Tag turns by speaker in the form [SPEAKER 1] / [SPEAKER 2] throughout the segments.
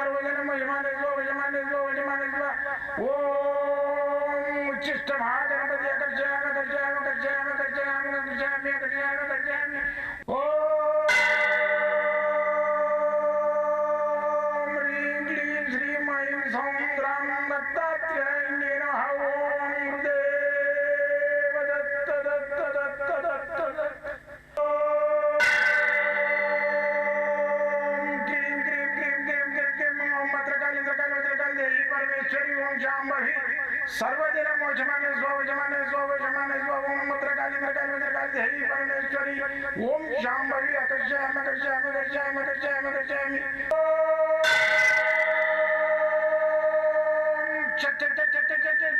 [SPEAKER 1] సర్వజనమ యమానజ్లో యమానజ్లో యమానజ్ల ఓం ఉచ్చిష్ట మహాగణపతి అకర్షయామ కర్షయామ కర్షయామ కర్షయామ కర్షయామి కర్షయామ కర్షయామి ఓం जमाने स्वामी जमाने स्वामी जमाने स्वामी ओम मत्र काली मत्र काली मत्र काली हरि परमेश्वरी ओम श्याम भवी अकर्षाम अकर्षाम अकर्षाम अकर्षाम अकर्षाम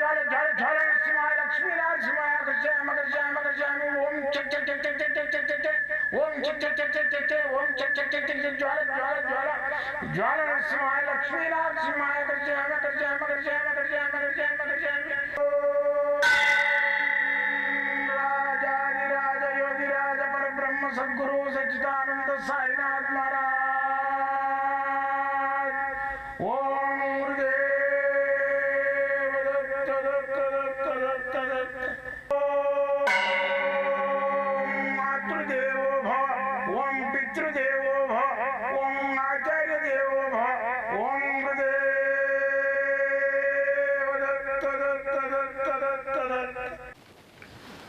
[SPEAKER 1] ज्वाले ज्वाले ज्वाले सिमाय लक्ष्मी लाल सिमाय अकर्षाम अकर्षाम अकर्षाम ओम चक चक चक चक चक चक चक चक ओम चक चक चक चक चक चक ओम चक चक चक चक ज्वाले ज्वाले ज्वाला ज्वाला सिमाय लक्ष्मी लाल सिमाय अकर्षाम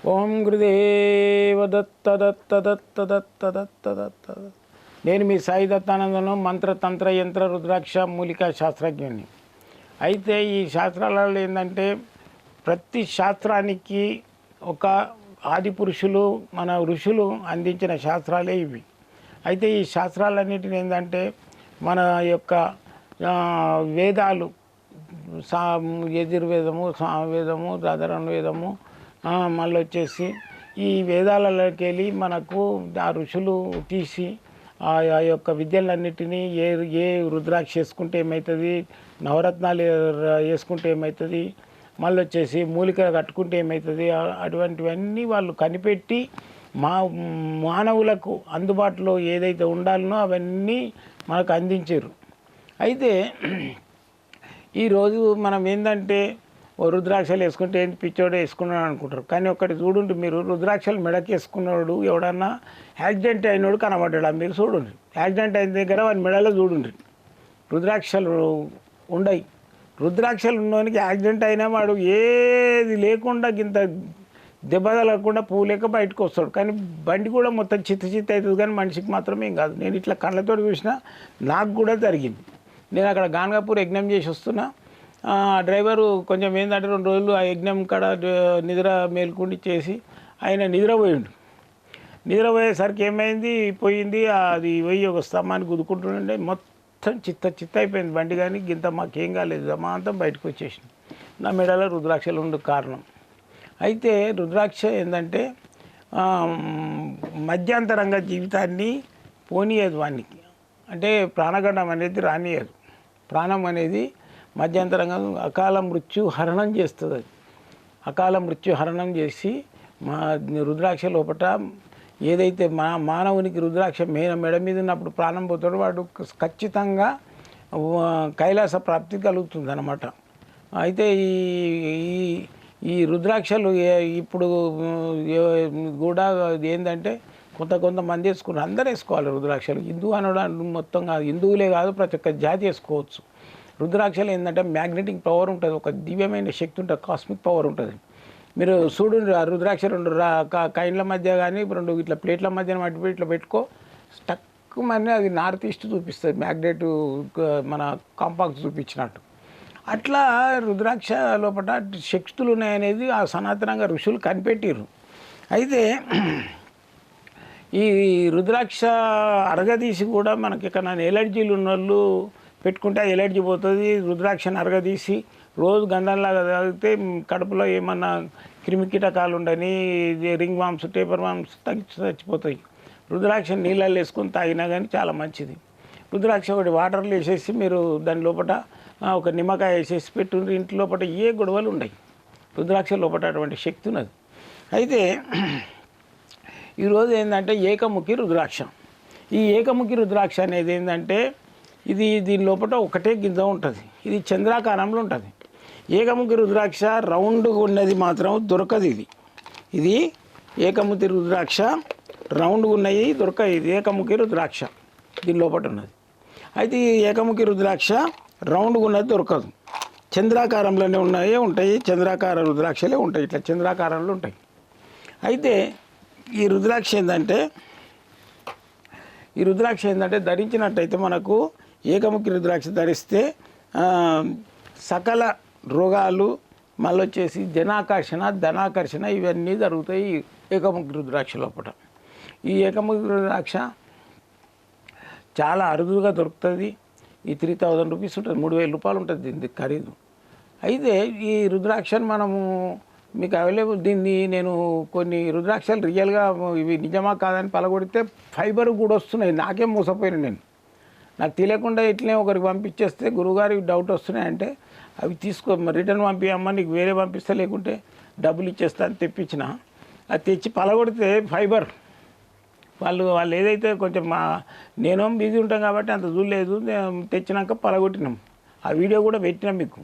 [SPEAKER 2] ఓం గురుదేవ దత్త దత్త దత్త దత్త దత్త దత్త నేను మీ సాయి దత్తానందను మంత్ర తంత్ర యంత్ర రుద్రాక్ష మూలికా శాస్త్రజ్ఞుని అయితే ఈ శాస్త్రాలలో ఏంటంటే ప్రతి శాస్త్రానికి ఒక ఆది పురుషులు మన ఋషులు అందించిన శాస్త్రాలే ఇవి. అయితే ఈ శాస్త్రాలన్నిటిని ఏంటంటే మన యొక్క వేదాలు సా యజుర్వేదము సామవేదము సాధారణ వేదము మళ్ళీ వచ్చేసి ఈ వేదాలలోకి వెళ్ళి మనకు ఆ ఋషులు తీసి ఆ యొక్క విద్యలన్నిటినీ ఏ ఏ రుద్రాక్ష వేసుకుంటే ఏమవుతుంది నవరత్నాలు వేసుకుంటే ఏమవుతుంది మళ్ళీ వచ్చేసి మూలిక కట్టుకుంటే ఏమవుతుంది అటువంటివన్నీ వాళ్ళు కనిపెట్టి మా మానవులకు అందుబాటులో ఏదైతే ఉండాలనో అవన్నీ మనకు అందించారు. అయితే ఈరోజు మనం ఏంటంటే ఓ రుద్రాక్షలు వేసుకుంటే ఏంటి? పిచ్చోడే వేసుకున్నాడు అనుకుంటారు. కానీ ఒకటి చూడండి మీరు రుద్రాక్షలు మెడకి వేసుకున్నాడు ఎవడన్నా యాక్సిడెంట్ అయినోడు కనబడ్డాడు? మీరు చూడండి. యాక్సిడెంట్ అయిన దగ్గర వాడిని మెడలో చూడండి. రుద్రాక్షలు ఉండయి. రుద్రాక్షలు ఉన్నవానికి యాక్సిడెంట్ అయినా వాడు ఏది లేకుండా ఇంత దెబ్బ తగలకుండా పూలేక లేక బయటకు వస్తాడు. కానీ బండి కూడా మొత్తం చిత్త చిత్త అవుతుంది కానీ మనిషికి మాత్రమే ఏం కాదు. నేను ఇట్లా కళ్ళతో చూసినా నాకు కూడా జరిగింది. నేను అక్కడ గాన్గాపూర్ యజ్ఞం చేసి వస్తున్నా. డ్రైవరు కొంచెం ఏంటంటే రెండు రోజులు ఆ యజ్ఞం కాడ నిద్ర మేల్కొండి చేసి ఆయన నిద్రపోయిండు. నిద్రపోయేసరికి ఏమైంది? పోయింది అది పోయి ఒక స్తంభాన్ని గుదుకుంటుండే మొత్తం చిత్త చిత్త అయిపోయింది. బండి కానీ గింత మాకేం కాలేదు. జమాంతం బయటకు వచ్చేసింది నా మెడలో రుద్రాక్షలు ఉండే కారణం. అయితే రుద్రాక్ష ఏంటంటే ఆ, మధ్యాంతరంగా జీవితాన్ని పోనీయదు వానికి. అంటే ప్రాణగండం అనేది రానియదు. ప్రాణం అనేది మధ్యంతరంగా అకాల మృత్యు హరణం చేస్తుంది అది. అకాల మృత్యు హరణం చేసి మా రుద్రాక్ష లోపట ఏదైతే మా మానవునికి రుద్రాక్ష మేన మెడ మీద ఉన్నప్పుడు ప్రాణం పోతాడు వాడు ఖచ్చితంగా కైలాస ప్రాప్తి కలుగుతుంది అనమాట అయితే ఈ ఈ- ఈ రుద్రాక్షలు ఇప్పుడు కూడా ఏంటంటే కొంత కొంతమంది వేసుకున్నారు. అందరూ వేసుకోవాలి రుద్రాక్షలు. హిందూ అనడం మొత్తం కాదు. హిందువులే కాదు ప్రతి ఒక్క జాతి వేసుకోవచ్చు. రుద్రాక్షలు ఏంటంటే మ్యాగ్నెటిక్ పవర్ ఉంటుంది ఒక దివ్యమైన శక్తి ఉంటుంది కాస్మిక్ పవర్ ఉంటుంది. మీరు చూడు ఆ రుద్రాక్ష రెండు కైన్ల మధ్య కానీ రెండు ఇట్లా ప్లేట్ల మధ్య మట్టి ఇట్లా పెట్టుకో స్టక్ మనీ అది నార్త్ ఈస్ట్ చూపిస్తుంది మ్యాగ్నెట్ మన కాంపాక్ట్ చూపించినట్టు. అట్లా రుద్రాక్ష లోపల శక్తులు ఉన్నాయనేది ఆ సనాతనంగా ఋషులు కనిపెట్టిర్రు. అయితే ఈ రుద్రాక్ష అరగదీసి కూడా మనకి ఇక్కడ ఎలర్జీలు ఉన్న వాళ్ళు పెట్టుకుంటే ఎలర్జీ పోతుంది రుద్రాక్షను అరగదీసి రోజు గంధంలాగా తాగితే కడుపులో ఏమన్నా క్రిమి కీటకాలు ఉండని ఇది రింగ్ వామ్స్ టేపర్ వామ్స్ తగ్గి చచ్చిపోతాయి. రుద్రాక్ష నీళ్ళల్లో వేసుకొని తాగినా కానీ చాలా మంచిది. రుద్రాక్ష ఒకటి వాటర్లో వేసేసి మీరు దాని లోపల ఒక నిమ్మకాయ వేసేసి పెట్టుండ్రి. ఇంటి లోపల ఏ గొడవలు ఉండవు రుద్రాక్ష లోపల అటువంటి శక్తి ఉన్నది. అయితే ఈరోజు ఏంటంటే ఏకముఖి రుద్రాక్ష. ఈ ఏకముఖి రుద్రాక్ష అనేది ఏంటంటే ఇది దీని లోపల ఒకటే గింజ ఉంటుంది. ఇది చంద్రాకారంలో ఉంటుంది. ఏకముఖి రుద్రాక్ష రౌండ్గా ఉన్నది మాత్రం దొరకదు ఇది. ఇది ఏకముఖి రుద్రాక్ష రౌండ్గా ఉన్నది దొరకదు. ఇది ఏకముఖి రుద్రాక్ష దీని లోపల ఉన్నది. అయితే ఈ ఏకముఖి రుద్రాక్ష రౌండ్గా ఉన్నది దొరకదు. చంద్రాకారంలోనే ఉన్నాయి ఉంటాయి. చంద్రాకార రుద్రాక్షలే ఉంటాయి. ఇట్లా చంద్రాకారంలో ఉంటాయి. అయితే ఈ రుద్రాక్ష ఏంటంటే ఈ రుద్రాక్ష ఏంటంటే ధరించినట్టయితే మనకు ఏకముఖి రుద్రాక్ష ధరిస్తే సకల రోగాలు మళ్ళీ వచ్చేసి జనాకర్షణ ధనాకర్షణ ఇవన్నీ జరుగుతాయి ఈ ఏకముఖి రుద్రాక్ష లోపల. ఈ ఏకముఖి రుద్రాక్ష చాలా అరుదుగా దొరుకుతుంది. ఈ త్రీ థౌజండ్ రూపీస్ ఉంటుంది మూడు వేల రూపాయలు ఉంటుంది దీని ఖరీదు. అయితే ఈ రుద్రాక్షను మనము మీకు అవైలబుల్ దీన్ని నేను కొన్ని రుద్రాక్షలు రియల్గా ఇవి నిజమా కాదని పలగొడితే ఫైబర్ కూడా వస్తున్నాయి. నాకే మోసపోయాను నేను. నాకు తెలియకుండా ఇట్లనే ఒకరికి పంపించేస్తే గురువుగారికి డౌట్ వస్తున్నాయంటే అవి తీసుకో రిటర్న్ పంపించమ్మా నీకు వేరే పంపిస్తా లేకుంటే డబ్బులు ఇచ్చేస్తా అని తెప్పించిన. అది తెచ్చి పలగొడితే ఫైబర్ వాళ్ళు వాళ్ళు ఏదైతే కొంచెం మా నేను బిజీ ఉంటాం కాబట్టి అంత చూడలేదు తెచ్చినాక పలగొట్టినాం. ఆ వీడియో కూడా పెట్టినాం మీకు.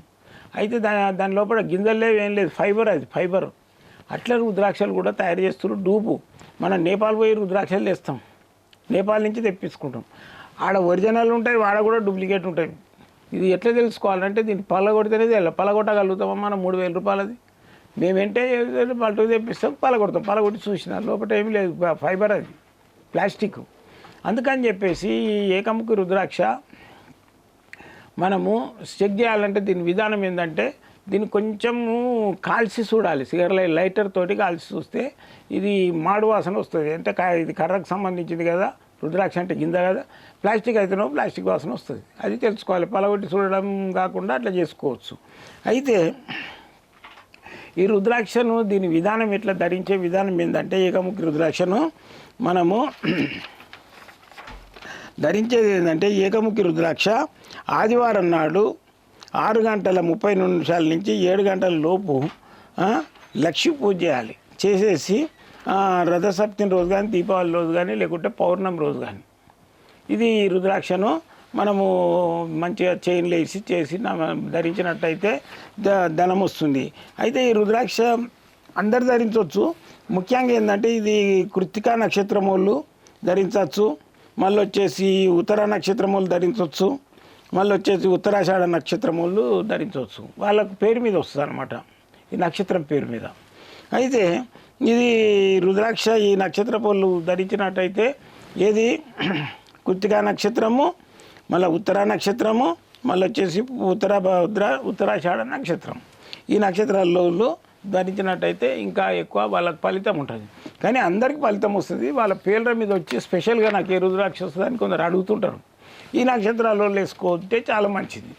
[SPEAKER 2] అయితే దాని దాని లోపల గింజలు లేవు ఏం లేదు ఫైబర్ అది ఫైబర్ అట్లా రుద్రాక్షలు కూడా తయారు చేస్తున్నారు డూపు మనం నేపాల్ పోయి రుద్రాక్షలు తెస్తాం. నేపాల్ నుంచి తెప్పించుకుంటాం. ఆడ ఒరిజినల్ ఉంటాయి వాడ కూడా డూప్లికేట్ ఉంటాయి. ఇది ఎట్లా తెలుసుకోవాలంటే దీన్ని పలగొడితేనే తెలియాలి పలగొట్టగలుగుతామా మనం? మూడు వేల రూపాయలది. మేమేంటే పల్టు తెప్పిస్తాం పలగొడతాం పలగొట్టి చూసిన లోపల ఏమీ లేదు ఫైబర్ అది ప్లాస్టిక్. అందుకని చెప్పేసి ఈ ఏకముఖి రుద్రాక్ష మనము చెక్ చేయాలంటే దీని విధానం ఏంటంటే దీన్ని కొంచెము కాల్చి చూడాలి. సిగర్ల లైటర్ తోటి కాల్చి చూస్తే ఇది మాడు వాసన వస్తుంది. అంటే ఇది కర్రకు సంబంధించింది కదా రుద్రాక్ష అంటే గింజ కదా. ప్లాస్టిక్ అయితేనో ప్లాస్టిక్ వాసన వస్తుంది. అది తెలుసుకోవాలి. పలగొట్టి చూడడం కాకుండా అట్లా చేసుకోవచ్చు. అయితే ఈ రుద్రాక్షను దీని విధానం ఎట్లా ధరించే విధానం ఏంటంటే ఏకముఖి రుద్రాక్షను మనము ధరించేది ఏంటంటే ఏకముఖి రుద్రాక్ష ఆదివారం నాడు ఆరు గంటల ముప్పై నిమిషాల నుంచి ఏడు గంటల లోపు లక్ష్మీ పూజ చేయాలి. చేసేసి రథసప్తమి రోజు కానీ దీపావళి రోజు కానీ లేకుంటే పౌర్ణమి రోజు కానీ. ఇది రుద్రాక్షను మనము మంచిగా చైన్లు వేసి చేసి ధరించినట్టయితే ద- ధనం వస్తుంది. అయితే ఈ రుద్రాక్ష అందరు ధరించవచ్చు. ముఖ్యంగా ఏంటంటే ఇది కృత్తికా నక్షత్రం వాళ్ళు ధరించవచ్చు. మళ్ళీ వచ్చేసి ఉత్తర నక్షత్రం వాళ్ళు ధరించవచ్చు. మళ్ళీ వచ్చేసి ఉత్తరాషాఢ నక్షత్రం వాళ్ళు ధరించవచ్చు. వాళ్ళకు పేరు మీద వస్తుంది అనమాట ఈ నక్షత్రం పేరు మీద. అయితే ఇది రుద్రాక్ష ఈ నక్షత్ర పళ్ళు ధరించినట్టయితే ఏది కృత్తికా నక్షత్రము మళ్ళీ ఉత్తర నక్షత్రము మళ్ళీ వచ్చేసి ఉత్తర భద్ర ఉత్తరాషాఢ నక్షత్రం. ఈ నక్షత్రాల్లో ధరించినట్టయితే ఇంకా ఎక్కువ వాళ్ళకి ఫలితం ఉంటుంది. కానీ అందరికీ ఫలితం వస్తుంది. వాళ్ళ పేర్ల మీద వచ్చి స్పెషల్గా నాకు ఏ రుద్రాక్ష వస్తుందని కొందరు అడుగుతుంటారు. ఈ నక్షత్రాల్లో వేసుకుంటే చాలా మంచిది.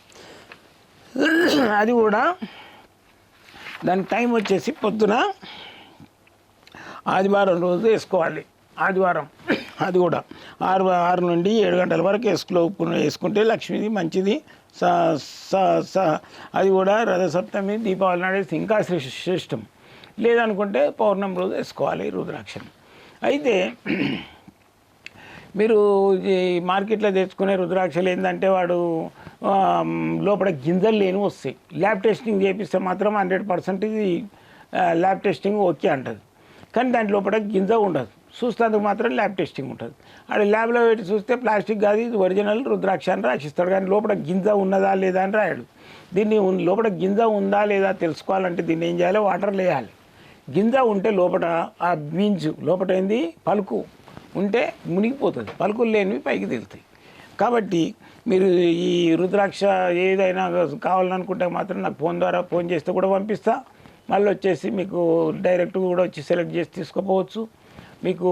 [SPEAKER 2] అది కూడా దాని టైం వచ్చేసి పొద్దున ఆదివారం రోజు వేసుకోవాలి. ఆదివారం. అది కూడా. ఆరు ఆరు నుండి ఏడు గంటల వరకు వేసుకులో వేసుకుంటే లక్ష్మిది మంచిది. స స- స- అది కూడా రథసప్తమి దీపావళి నాడేసి ఇంకా శ్రేష్టం. లేదనుకుంటే పౌర్ణమి రోజు వేసుకోవాలి రుద్రాక్షని. అయితే మీరు ఈ మార్కెట్లో తెచ్చుకునే రుద్రాక్షలు ఏంటంటే వాడు లోపల గింజలు లేని వస్తాయి. ల్యాబ్ టెస్టింగ్ చేపిస్తే మాత్రం హండ్రెడ్ పర్సెంట్ ఇది ల్యాబ్ టెస్టింగ్ ఓకే అంటుంది. కానీ దాని లోపల గింజ ఉండదు. చూస్తేందుకు మాత్రం ల్యాబ్ టెస్టింగ్ ఉంటుంది. ఆడ ల్యాబ్లో పెట్టి చూస్తే ప్లాస్టిక్ కాదు ఇది ఒరిజినల్ రుద్రాక్ష అని రాసిస్తాడు కానీ లోపల గింజ ఉన్నదా లేదా అని రాయడు. దీన్ని లోపల గింజ ఉందా లేదా తెలుసుకోవాలంటే దీన్ని ఏం చేయాలి? వాటర్ వేయాలి. గింజ ఉంటే లోపల ఆ బీన్స్ లోపల ఏంది? పలుకు ఉంటే మునిగిపోతుంది. పలుకులు లేనివి పైకి తెలుతాయి. కాబట్టి మీరు ఈ రుద్రాక్ష ఏదైనా కావాలనుకుంటే మాత్రం నాకు ఫోన్ ద్వారా ఫోన్ చేస్తే కూడా పంపిస్తాను మళ్ళీ వచ్చేసి మీకు డైరెక్ట్ కూడా వచ్చి సెలెక్ట్ చేసి తీసుకుపోవచ్చు. మీకు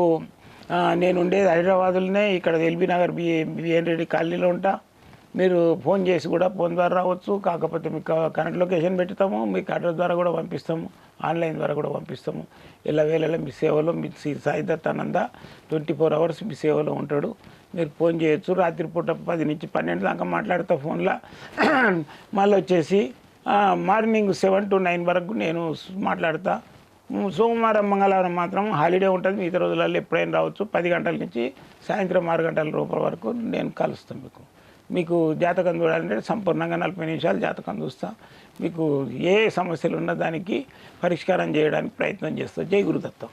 [SPEAKER 2] నేను ఉండేది హైదరాబాద్లోనే ఇక్కడ LB Nagar B BN Reddy కాలనీలో ఉంటా. మీరు ఫోన్ చేసి కూడా ఫోన్ ద్వారా రావచ్చు. కాకపోతే మీకు కరెంట్ లొకేషన్ పెడతాము. మీకు అడ్రస్ ద్వారా కూడా పంపిస్తాము. ఆన్లైన్ ద్వారా కూడా పంపిస్తాము. ఇలా వేళలో మీ సేవలో మీ Shri Sai Dattananda twenty four hours మీ సేవలో ఉంటాడు. మీరు ఫోన్ చేయొచ్చు. రాత్రిపూట పది నుంచి పన్నెండు దాకా మాట్లాడతా ఫోన్లో. మళ్ళీ వచ్చేసి మార్నింగ్ సెవెన్ టు నైన్ వరకు నేను మాట్లాడతా. సోమవారం మంగళవారం మాత్రం హాలిడే ఉంటుంది. మిగతా రోజులలో ఎప్పుడైనా రావచ్చు. పది గంటల నుంచి సాయంత్రం ఆరు గంటల రూపాయల వరకు నేను కలుస్తాను మీకు. మీకు జాతకం చూడాలంటే సంపూర్ణంగా నలభై నిమిషాలు జాతకం చూస్తా. మీకు ఏ సమస్యలు ఉన్నా దానికి పరిష్కారం చేయడానికి ప్రయత్నం చేస్తా. జై గురుదత్తం.